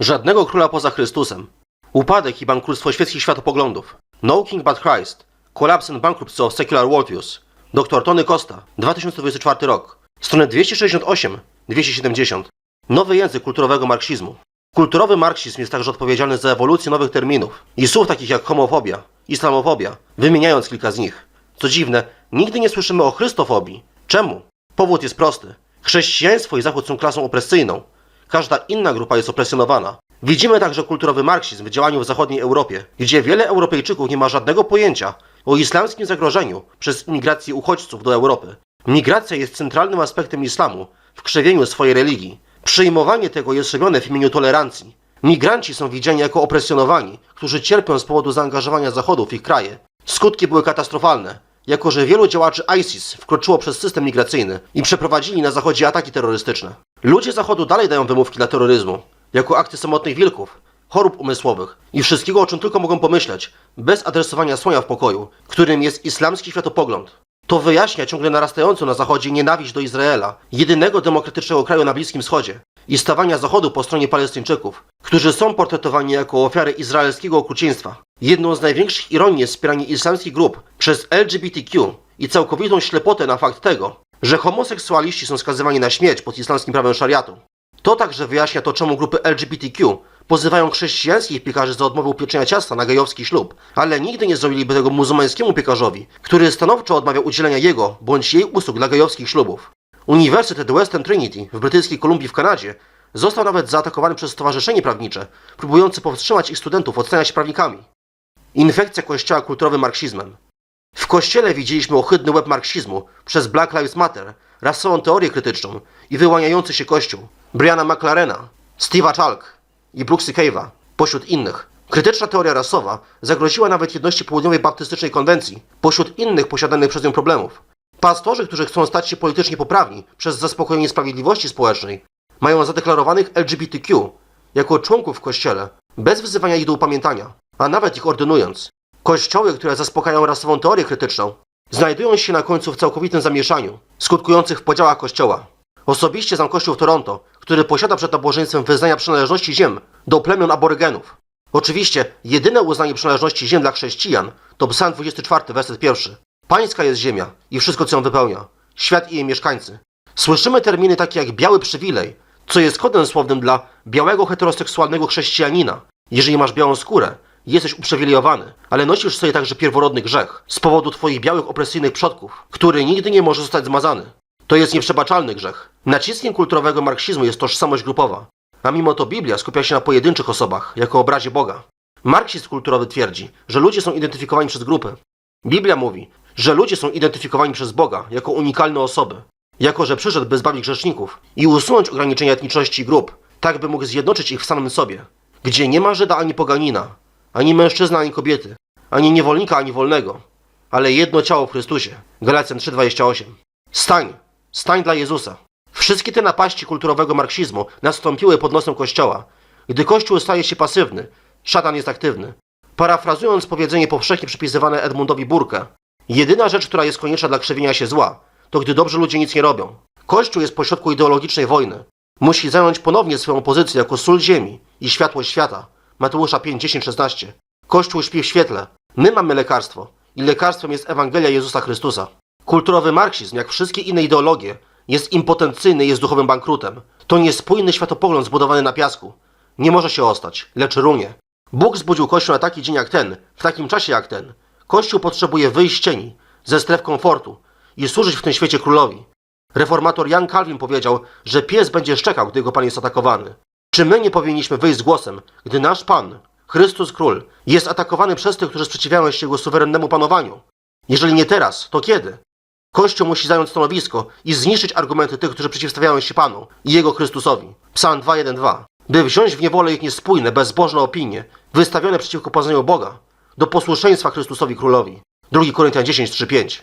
Żadnego króla poza Chrystusem. Upadek i bankructwo świeckich światopoglądów. No King but Christ. Collapse and Bankruptcy of Secular Worldviews. Dr Tony Costa, 2024 rok. Strony 268-270. Nowy język kulturowego marksizmu. Kulturowy marksizm jest także odpowiedzialny za ewolucję nowych terminów i słów takich jak homofobia, islamofobia, wymieniając kilka z nich. Co dziwne, nigdy nie słyszymy o chrystofobii. Czemu? Powód jest prosty. Chrześcijaństwo i Zachód są klasą opresyjną. Każda inna grupa jest opresjonowana. Widzimy także kulturowy marksizm w działaniu w zachodniej Europie, gdzie wiele Europejczyków nie ma żadnego pojęcia o islamskim zagrożeniu przez imigrację uchodźców do Europy. Migracja jest centralnym aspektem islamu w krzewieniu swojej religii. Przyjmowanie tego jest robione w imieniu tolerancji. Migranci są widziani jako opresjonowani, którzy cierpią z powodu zaangażowania Zachodu w ich kraje. Skutki były katastrofalne, jako że wielu działaczy ISIS wkroczyło przez system migracyjny i przeprowadzili na Zachodzie ataki terrorystyczne. Ludzie Zachodu dalej dają wymówki dla terroryzmu, jako akty samotnych wilków, chorób umysłowych i wszystkiego, o czym tylko mogą pomyśleć, bez adresowania słonia w pokoju, którym jest islamski światopogląd. To wyjaśnia ciągle narastającą na Zachodzie nienawiść do Izraela, jedynego demokratycznego kraju na Bliskim Wschodzie, i stawania Zachodu po stronie Palestyńczyków, którzy są portretowani jako ofiary izraelskiego okrucieństwa. Jedną z największych ironii jest wspieranie islamskich grup przez LGBTQ i całkowitą ślepotę na fakt tego, że homoseksualiści są skazywani na śmierć pod islamskim prawem szariatu. To także wyjaśnia to, czemu grupy LGBTQ pozywają chrześcijańskich piekarzy za odmowę upieczenia ciasta na gejowski ślub, ale nigdy nie zrobiliby tego muzułmańskiemu piekarzowi, który stanowczo odmawia udzielenia jego bądź jej usług dla gejowskich ślubów. Uniwersytet Western Trinity w brytyjskiej Kolumbii w Kanadzie został nawet zaatakowany przez stowarzyszenie prawnicze, próbujące powstrzymać ich studentów od stania się prawnikami. Infekcja kościoła kulturowym marksizmem. W kościele widzieliśmy ohydny łeb marksizmu przez Black Lives Matter, rasową teorię krytyczną i wyłaniający się kościół, Briana McLarena, Steve'a Chalk i Brooksy Cave'a, pośród innych. Krytyczna teoria rasowa zagroziła nawet jedności Południowej Baptystycznej Konwencji, pośród innych posiadanych przez nią problemów. Pastorzy, którzy chcą stać się politycznie poprawni przez zaspokojenie sprawiedliwości społecznej, mają zadeklarowanych LGBTQ jako członków w kościele, bez wzywania ich do upamiętania, a nawet ich ordynując. Kościoły, które zaspokajają rasową teorię krytyczną, znajdują się na końcu w całkowitym zamieszaniu, skutkujących w podziałach kościoła. Osobiście znam kościół w Toronto, który posiada przed nabożeństwem wyznania przynależności ziem do plemion aborygenów. Oczywiście, jedyne uznanie przynależności ziem dla chrześcijan to Psalm 24, werset 1. Pańska jest ziemia i wszystko, co ją wypełnia, świat i jej mieszkańcy. Słyszymy terminy takie jak biały przywilej, co jest kodem słownym dla białego heteroseksualnego chrześcijanina. Jeżeli masz białą skórę, jesteś uprzywilejowany, ale nosisz sobie także pierworodny grzech z powodu twoich białych opresyjnych przodków, który nigdy nie może zostać zmazany. To jest nieprzebaczalny grzech. Naciskiem kulturowego marksizmu jest tożsamość grupowa, a mimo to Biblia skupia się na pojedynczych osobach, jako obrazie Boga. Marksizm kulturowy twierdzi, że ludzie są identyfikowani przez grupy. Biblia mówi, że ludzie są identyfikowani przez Boga jako unikalne osoby, jako że przyszedł, by zbawić grzeszników i usunąć ograniczenia etniczności grup, tak by mógł zjednoczyć ich w samym sobie, gdzie nie ma Żyda ani poganina, ani mężczyzna ani kobiety, ani niewolnika ani wolnego, ale jedno ciało w Chrystusie. Galacjan 3:28. Stań, stań dla Jezusa. Wszystkie te napaści kulturowego marksizmu nastąpiły pod nosem Kościoła. Gdy Kościół staje się pasywny, szatan jest aktywny. Parafrazując powiedzenie powszechnie przypisywane Edmundowi Burke, jedyna rzecz, która jest konieczna dla krzewienia się zła, to gdy dobrzy ludzie nic nie robią. Kościół jest pośrodku ideologicznej wojny. Musi zająć ponownie swoją pozycję jako sól ziemi i światło świata. Mateusza 5, 10, 16. Kościół śpi w świetle. My mamy lekarstwo. I lekarstwem jest Ewangelia Jezusa Chrystusa. Kulturowy marksizm, jak wszystkie inne ideologie, jest impotencyjny i jest duchowym bankrutem. To niespójny światopogląd zbudowany na piasku. Nie może się ostać, lecz runie. Bóg zbudził Kościół na taki dzień jak ten, w takim czasie jak ten. Kościół potrzebuje wyjść z cieni, ze stref komfortu i służyć w tym świecie królowi. Reformator Jan Calvin powiedział, że pies będzie szczekał, gdy jego Pan jest atakowany. Czy my nie powinniśmy wyjść z głosem, gdy nasz Pan, Chrystus Król, jest atakowany przez tych, którzy sprzeciwiają się Jego suwerennemu panowaniu? Jeżeli nie teraz, to kiedy? Kościół musi zająć stanowisko i zniszczyć argumenty tych, którzy przeciwstawiają się Panu i Jego Chrystusowi. Psalm 2.1.2 By wziąć w niewolę ich niespójne, bezbożne opinie, wystawione przeciwko poznaniu Boga, do posłuszeństwa Chrystusowi Królowi. 2 Koryntian 10.3.5